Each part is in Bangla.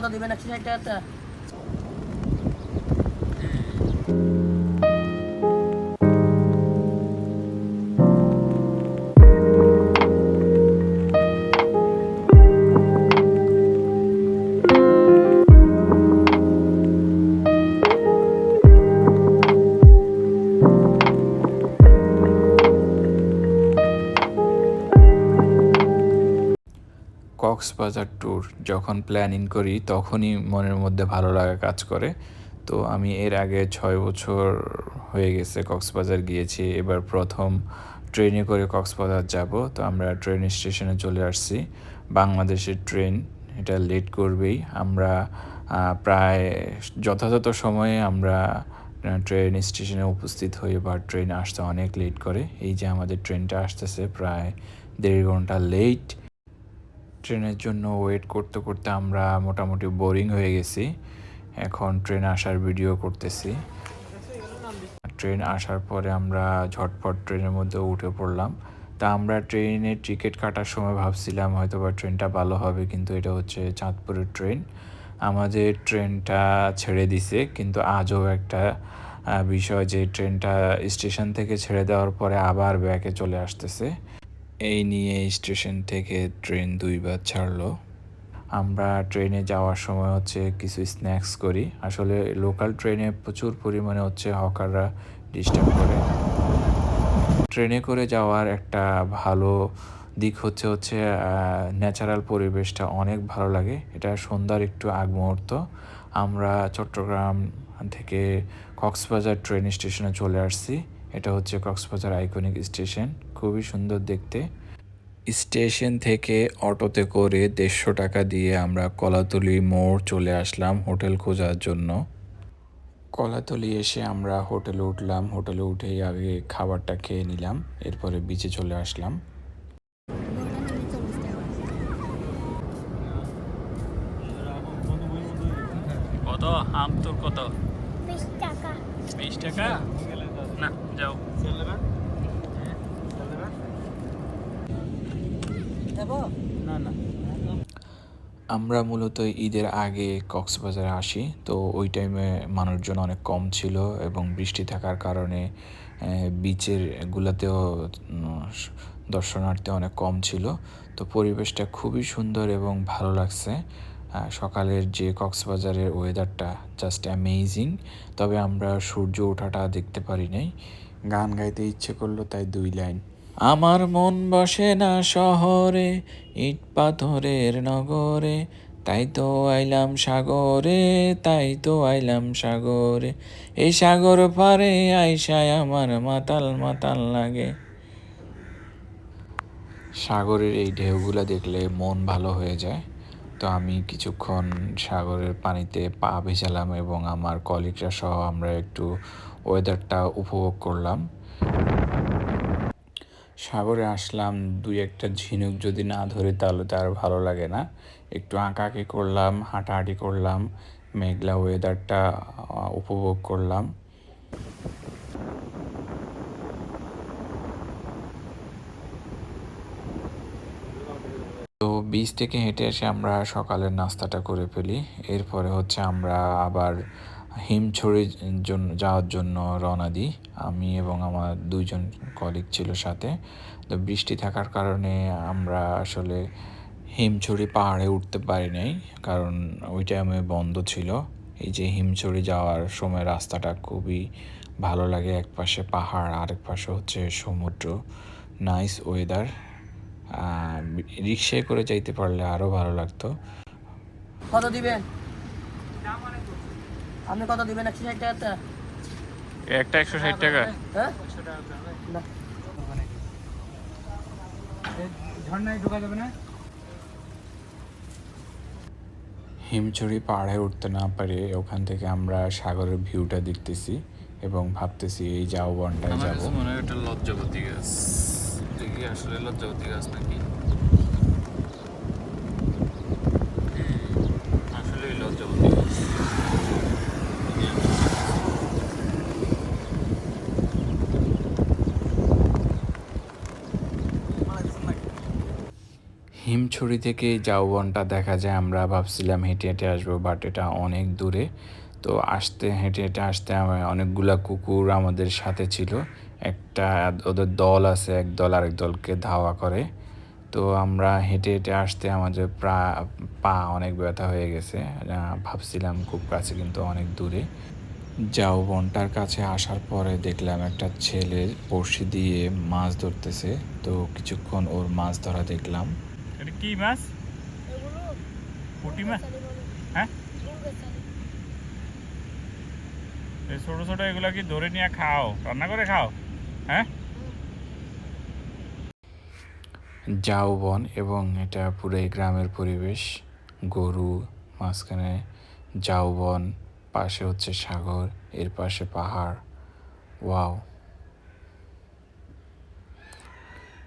কত দিবেন একশো ষাট টাকাটা কক্সবাজার ট্যুর যখন প্ল্যানিং করি, তখনই মনের মধ্যে ভালো লাগা কাজ করে। তো আমি এর আগে ছয় বছর হয়ে গেছে কক্সবাজার গিয়েছি। এবার প্রথম ট্রেনে করে কক্সবাজার যাব। তো আমরা ট্রেন স্টেশনে চলে আসছি। বাংলাদেশের ট্রেন এটা লেট করবেই। আমরা প্রায় যথাযথ সময়ে আমরা ট্রেন স্টেশনে উপস্থিত হই বা ট্রেন আসতে অনেক লেট করে। এই যে আমাদের ট্রেনটা আসতেছে প্রায় দেড় ঘণ্টা লেট ট্রেনের জন্য ওয়েট করতে করতে আমরা মোটামুটি বোরিং হয়ে গেছি। এখন ট্রেন আসার ভিডিও করতেছি। ট্রেন আসার পরে আমরা ঝটপট ট্রেনের মধ্যে উঠে পড়লাম। তা আমরা ট্রেনের টিকিট কাটার সময় ভাবছিলাম হয়তো বা ট্রেনটা ভালো হবে, কিন্তু এটা হচ্ছে চাঁদপুরের ট্রেন। আমাদের ট্রেনটা ছেড়ে দিছে, কিন্তু আজও একটা বিষয় যে ট্রেনটা স্টেশন থেকে ছেড়ে দেওয়ার পরে আবার ব্যাকে চলে আসতেছে। এই নিয়ে স্টেশন থেকে ট্রেন দুইবার ছাড়লো। আমরা ট্রেনে যাওয়ার সময় হচ্ছে কিছু স্ন্যাক্স করি। আসলে লোকাল ট্রেনে প্রচুর পরিমাণে হচ্ছে হকাররা ডিস্টার্ব করে। ট্রেনে করে যাওয়ার একটা ভালো দিক হচ্ছে হচ্ছে ন্যাচারাল পরিবেশটা অনেক ভালো লাগে। এটা সন্ধ্যার একটু আগ মুহূর্ত। আমরা চট্টগ্রাম থেকে কক্সবাজার ট্রেন স্টেশনে চলে আসছি। এটা হচ্ছে কক্সবাজার আইকনিক স্টেশন। খুবই সুন্দর দেখতে। স্টেশন থেকে অটোতে করে দেড়শো টাকা দিয়ে আমরা কলাতলি মোড় চলে আসলাম হোটেল খোঁজার জন্য। কলাতলি এসে আমরা হোটেলে উঠলাম। হোটেলে উঠেই আগে খাবারটা খেয়ে নিলাম এরপরে বিচে চলে আসলাম। কত? আম তোর কত? বিশ টাকা। বিশ টাকা? না, যাও। আমরা মূলত ঈদের আগে কক্সবাজারে আসি, তো ওই টাইমে মানুষজন অনেক কম ছিল এবং বৃষ্টি থাকার কারণে বিচের গুলাতেও দর্শনার্থী অনেক কম ছিল। তো পরিবেশটা খুবই সুন্দর এবং ভালো লাগছে। সকালের যে কক্সবাজারের ওয়েদারটা জাস্ট অ্যামেজিং তবে আমরা সূর্য ওঠাটা দেখতে পারি নাই। গান গাইতে ইচ্ছে করল তাই দুই লাইন। আমার মন বসে না শহরে, ইট পাথরের নগরে, তাই তো আইলাম সাগরে, তাই তো আইলাম সাগরে। এই সাগর পারে আইসায় আমার মাতাল মাতাল লাগে। সাগরের এই ঢেউগুলো দেখলে মন ভালো হয়ে যায়। তো আমি কিছুক্ষণ সাগরের পানিতে পা ভেজালাম এবং আমার কলিগরা সহ আমরা একটু ওয়েদারটা উপভোগ করলাম। সাগরে আসলাম, দুই একটা ঝিনুক যদি না ধরে তাহলে তো আর ভালো লাগে না। একটু আঁকাআঁকি করলাম, হাঁটাহাঁটি করলাম, মেঘলা ওয়েদারটা উপভোগ করলাম তো বিচ থেকে হেঁটে এসে আমরা সকালের নাস্তাটা করে ফেলি। এরপরে হচ্ছে আমরা আবার হিমছড়ি জন্য যাওয়ার জন্য রওনা দিই। আমি এবং আমার দুইজন কলিগ ছিল সাথে। তো বৃষ্টি থাকার কারণে আমরা আসলে হিমছড়ি পাহাড়ে উঠতে পারি নাই, কারণ ওই টাইমে বন্ধ ছিল। এই যে হিমছড়ি যাওয়ার সময় রাস্তাটা খুবই ভালো লাগে। এক পাশে পাহাড়, আরেক পাশে হচ্ছে সমুদ্র। নাইস ওয়েদার রিক্সায় করে যাইতে পারলে আরও ভালো লাগতো। কত দিবেন? আপনি কত দিবেন? একশো ষাট টাকাটা একটা একশো ষাট টাকা। হ্যাঁ? না। ঝর্ণায় ঢোকা যাবে না? হিমছড়ি পাহাড়ে উঠতে না পারে ওখান থেকে আমরা সাগরের ভিউটা দেখতেছি এবং ভাবতেছি এই আমার যাব। মনে হয় এটা লজ্জাবতী গাছ আসলে লজ্জাবতী গাছ নাকি? লজ্জাবতী গাছ। হিমছড়ি থেকে জাউবনটা দেখা যায় আমরা ভাবছিলাম হেঁটে হেঁটে আসব বাট এটা অনেক দূরে। তো আসতে হেঁটে হেঁটে আসতে আমার অনেকগুলা কুকুর আমাদের সাথে ছিল। একটা ওদের দল আছে এক দল আরেক দলকে ধাওয়া করে। তো আমরা হেঁটে হেঁটে আসতে আমাদের প্রা পা অনেক ব্যথা হয়ে গেছে। ভাবছিলাম খুব কাছে কিন্তু অনেক দূরে। যাও বনটার কাছে আসার পরে দেখলাম একটা ছেলে বড়শি দিয়ে মাছ ধরতেছে। তো কিছুক্ষণ ওর মাছ ধরা দেখলাম। এটা কি মাছ? পুঁটি মাছ? হ্যাঁ? এই ছোট ছোট এগুলো কি ধরে নিয়ে খাও? রান্না করে খাও? হ্যাঁ? জাউবন এবং এটা পুরো গ্রামের পরিবেশ, গরু, মাঝখানে জাউবন পাশে হচ্ছে সাগর, এর পাশে পাহাড়। ওয়াও।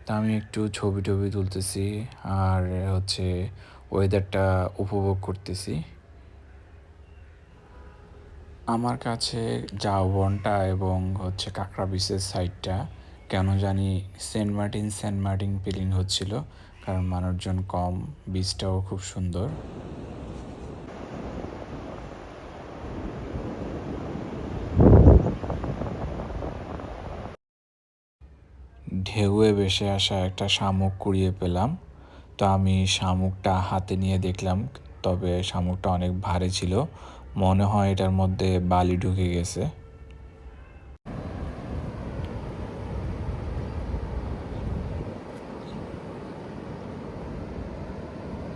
তা আমি একটু ছবি টবি তুলতেছি আর হচ্ছে ওয়েদারটা উপভোগ করতেছি। আমার কাছে জাউবনটা এবং হচ্ছে কাঁকড়া বিচের সাইডটা কেন জানি Saint Martin Saint Martin feeling হচ্ছিল, কারণ মানুষজন কম বিচটাও খুব সুন্দর। ঢেউয়ে ভেসে আসা একটা শামুক কুড়িয়ে পেলাম, তো আমি শামুকটা হাতে নিয়ে দেখলাম, তবে শামুকটা অনেক ভারী ছিল মনে হয় এটার মধ্যে বালি ঢুকে গেছে।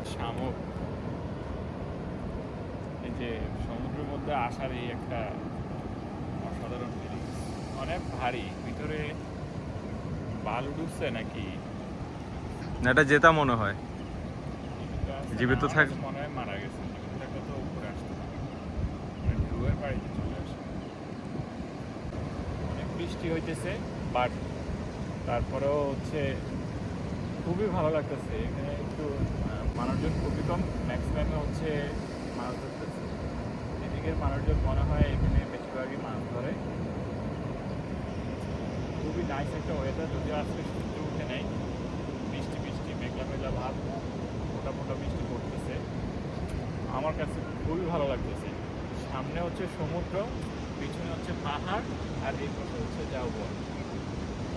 শামুক। এই যে সমুদ্রের মধ্যে আসার এই একটা অসাধারণ অনেক ভারী। ভিতরে বালু ঢুকছে নাকি? না এটা জেতা মনে হয়? জীবিত থাক- মনে হয় মারা গেছে জীবিত থাকলে তো উপরে আসতো না মানে ঢেউয়ের অনেক বৃষ্টি হইতেছে বাট তারপরেও হচ্ছে খুবই ভালো লাগতেছে। এখানে একটু মানুষজন খুবই কম ম্যাক্সিমামে হচ্ছে মাছ ধরতেছে। এদিকের মানুষজন মনে হয় এখানে বেশিরভাগই মাছ ধরে। খুবই নাইস একটা ওয়েদার যদিও আজকে সূর্য উঠে নেই। বৃষ্টি বৃষ্টি, মেঘলা মেঘলা ভাব মোটা মোটা বৃষ্টি পড়তেছে। আমার কাছে খুবই ভালো লাগতেছে। সামনে হচ্ছে সমুদ্র, পিছনে হচ্ছে পাহাড়, আর এই পাশে হচ্ছে জাউবন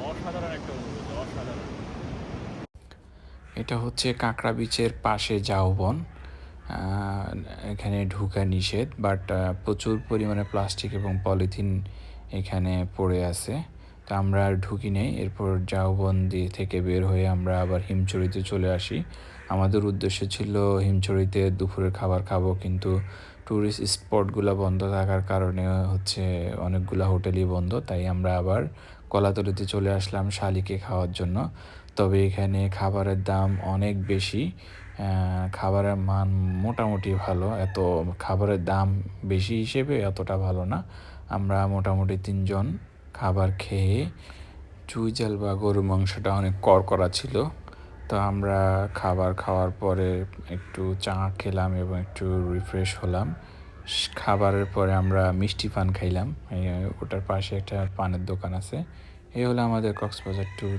অসাধারণ একটা অনুভূতি, অসাধারণ। এটা হচ্ছে কাঁকড়া বিচের পাশে জাউবন এখানে ঢুকা নিষেধ, বাট প্রচুর পরিমাণে প্লাস্টিক এবং পলিথিন এখানে পড়ে আছে। তা আমরা আর ঢুকি নেই। এরপর জাউবন দিয়ে থেকে বের হয়ে আমরা আবার হিমচড়িতে চলে আসি। আমাদের উদ্দেশ্য ছিল হিমচড়িতে দুপুরের খাবার খাব, কিন্তু ট্যুরিস্ট স্পটগুলো বন্ধ থাকার কারণে হচ্ছে অনেকগুলো হোটেলই বন্ধ, তাই আমরা আবার কলাতলিতে চলে আসলাম শালিকে খাওয়ার জন্য। তবে এখানে খাবারের দাম অনেক বেশি খাবারের মান মোটামুটি ভালো, এত খাবারের দাম বেশি হিসেবে এতটা ভালো না। আমরা মোটামুটি তিনজন খাবার খেয়ে, চুই জাল বা গরু মাংসটা অনেক কড়কড়া ছিল। তো আমরা খাবার খাওয়ার পরে একটু চা খেলাম এবং একটু রিফ্রেশ হলাম। খাবারের পরে আমরা মিষ্টি পান খাইলাম। ওটার পাশে একটা পানের দোকান আছে। এই হলো আমাদের কক্সবাজার ট্যুর